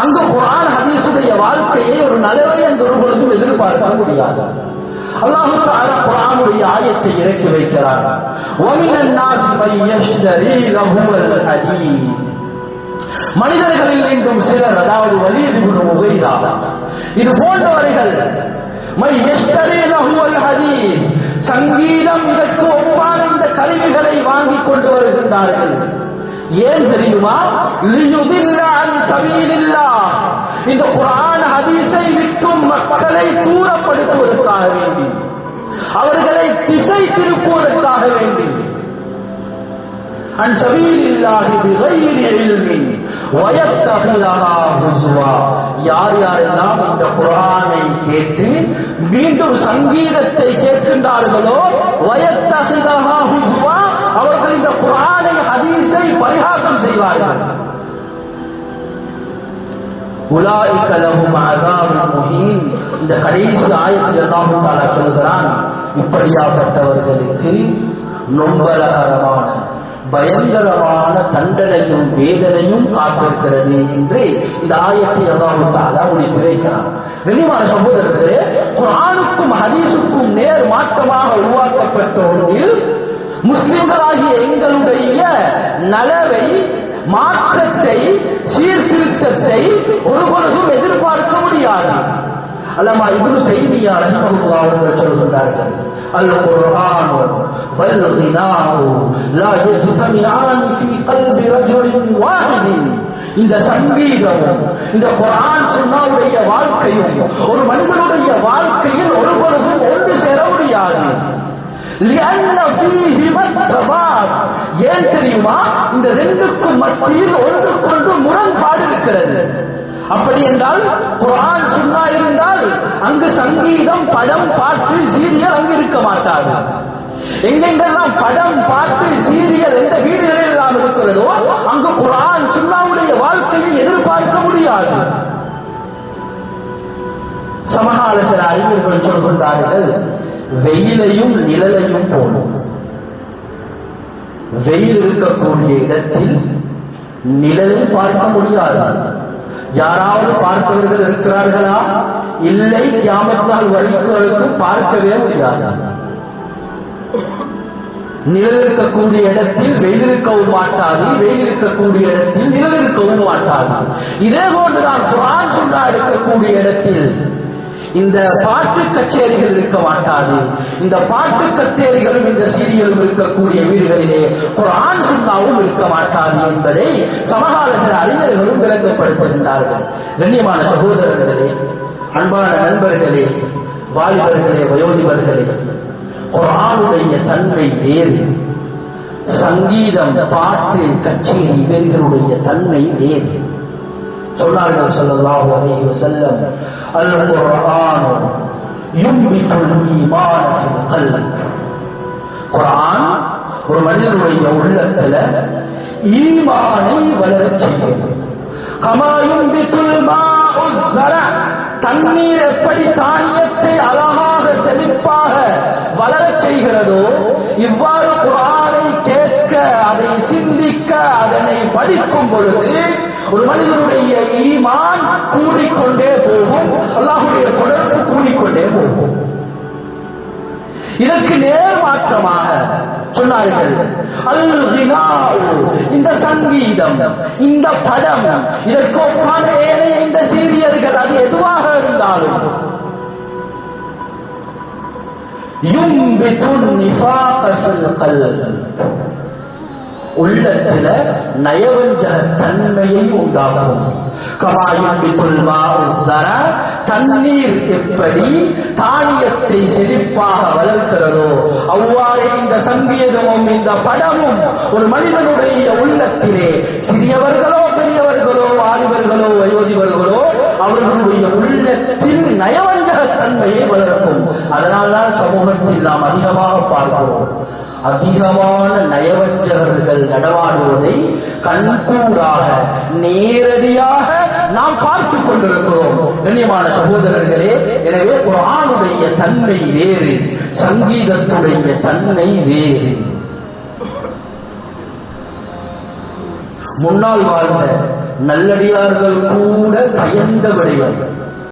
அங்கு குரான் ஹதீசுடைய வாழ்க்கையை ஒரு நலவை அந்த ஒரு பொழுதும் எதிர்பார்க்க முடியாது. அல்லாஹூர் அல குரானுடைய ஆயத்தை இறக்கி வைக்கிறார். மனிதர்களில் இன்றும் சிலர் அதாவது வலியுறு உபயோகிதாதான் இது போன்றவர்கள் மை எஸ்தரே லஹுவல் ஹதீஸ் சங்கீதம் இதற்கு ஒப்பான இந்த கருவிகளை வாங்கி கொண்டு வருகின்றார்கள். ஏன் தெரியுமா லியுதில்ல அன் சபீலில்லாஹ் இந்த குர்ஆன் ஹதீஸை விட்டும் மக்களை தூரப்படுத்துவதற்காக வேண்டி அவர்களை திசை திருப்புவதற்காக வேண்டி عن سبيل الله بغير علم ويتخذها هزوا யார் யாரெல்லாம் இந்த குரானை கேட்டு மீண்டும் சங்கீதத்தை கேட்கின்றார்களோ வயத்தகுதஹா ஹுஸ்வா அவர்கள் இந்த குரானை உலாயிக லஹும் அஸாபுன் இந்த கடைசி ஆயத்தில் அல்லாஹ் தஆலா சொல்கிறான் இப்படியாப்பட்டவர்களுக்கு நொம்பலகரமான பயங்கரமான தண்டனையும் வேதனையும் காத்திருக்கிறது என்று இந்த ஆயத்தை அல்லாஹ் தஆலா முடித்து வைக்கிறார் வெளிமான சகோதரர்களே குரானுக்கும் ஹதீஸுக்கும் நேர் மாற்றமாக உருவாக்கப்பட்ட ஒன்றில் முஸ்லிம்களாகிய எங்களுடைய நலவை மாற்றத்தை சீர்திருத்தத்தை ஒருவருக்கும் எதிர்பார்க்க முடியாது. அல்லமா இவரு தைமியா ரஹ்மஹுல்லா அவர்கள் சொல்கிறார்கள் அல் குர்ஆனு வல் கினாஹு லா இந்த சங்கீதமும் இந்த குரான் சுன்னாவுடைய வாழ்க்கையும் ஒரு மனிதனுடைய வாழ்க்கையில் ஒருவருக்கும் ஒன்று சேர முடியாது. ஏன் தெரியுமா? இந்த ரெண்டுக்கும் மத்தியில் ஒன்றுக்கொன்று முரண்பாடு இருக்கிறது. அப்படி என்றால் குரான் சுன்னா இருந்தால் அங்கு சங்கீதம் படம் பாட்டு சீரியல் அங்கு இருக்க மாட்டாது. எங்கெங்கெல்லாம் படம் பாட்டு சீரியல் எந்த வீடுகளில் எல்லாம் இருக்கிறதோ அங்கு குரான் சுண்ணாவுடைய வாழ்க்கையை எதிர்பார்க்க முடியாது. சமகால சில அறிஞர்கள் சொல்கின்றார்கள் வெயிலையும் நிழலையும் போலும் வெயில் இருக்கக்கூடிய இடத்தில் நிழலை பார்க்க முடியாது. யாராவது பார்ப்பவர்கள் இருக்கிறார்களா? இல்லை தியாமத்தால் வரைக்கும் பார்க்கவே முடியாது. நிழல் இருக்கக்கூடிய இடத்தில் வெயில் இருக்கவும் மாட்டாது வெயில் இருக்கக்கூடிய இடத்தில் நிழல் இருக்கவும் மாட்டாது. இதே போன்றுதான் குரான் சுன்னா இருக்கக்கூடிய இடத்தில் இந்த பாட்டு கச்சேரிகள் இருக்க மாட்டாது. இந்த பாட்டு கச்சேரிகளும் இந்த சீரியலும் இருக்கக்கூடிய வீடுகளிலே குரான் சுண்ணாவும் இருக்க மாட்டாது என்பதை சமகால சில அறிஞர்களும் விளங்கப்படுத்துகின்றார்கள் கண்ணியமான சகோதரர்களே அன்பான நண்பர்களே வாலிபர்களே வயோதிபர்களே குரானுடைய தன்மை வேறு. சங்கீதம் பாட்டு கச்சேரி இவர்களுடைய தன்மை வேறு. சொன்னார்கள் அலைஹி வஸல்லம். அல் குர்ஆன் ஈமான ஃபில் கல்ப் குர்ஆன் ஒரு மனிதனுடைய உள்ளத்துல ஈமானை வளரச் செய்யும். கமா யும்பித்துல் மாஉ தண்ணீர் எப்படி தானியத்தை அழகாக செழிப்பாக வளரச் செய்கிறதோ இவ்வாறு குரான் கேட்க அதை சிந்திக்க அதனை படிக்கும் பொழுது ஒரு மனிதனுடைய ஈமான் கூடிக்கொண்டே போகும் அல்லாஹுடைய தொடர்பு கூடிக்கொண்டே போகும் இதற்கு நேர் மாற்றமாக சொன்னார்கள் அல் இந்த சங்கீதம் இந்த படம் இதற்கு ஒப்பான ஏனைய இந்த சீரியர்கள் அது எதுவாக இருந்தாலும் ينبت النفاق في القلب உள்ளத்துல நயவஞ்சக தன்மையை உண்டாகும் தண்ணீர் எப்படி தானியத்தை செழிப்பாக வளர்க்கிறதோ அவ்வாறு இந்த சங்கீதமும் இந்த படமும் ஒரு மனிதனுடைய உள்ளத்திலே சிறியவர்களோ பெரியவர்களோ வாலிபர்களோ வயோதிபர்களோ அவர்களுடைய உள்ளத்தில் நயவஞ்சக தன்மையை வளர்க்கும். அதனால்தான் சமூகத்தில் நாம் அதிகமாக பார்க்கிறோம். அதிகமான நயவற்றவர்கள் நடமாடுவதை கண்கூடாக நேரடியாக நாம் பார்த்துக் கொண்டிருக்கிறோம். கண்ணியமான சகோதரர்களே எனவே குரானுடைய தன்மை வேறு சங்கீதத்துடைய தன்மை வேறு. முன்னால் வாழ்ந்த நல்லடியார்கள் கூட பயந்த விடயம்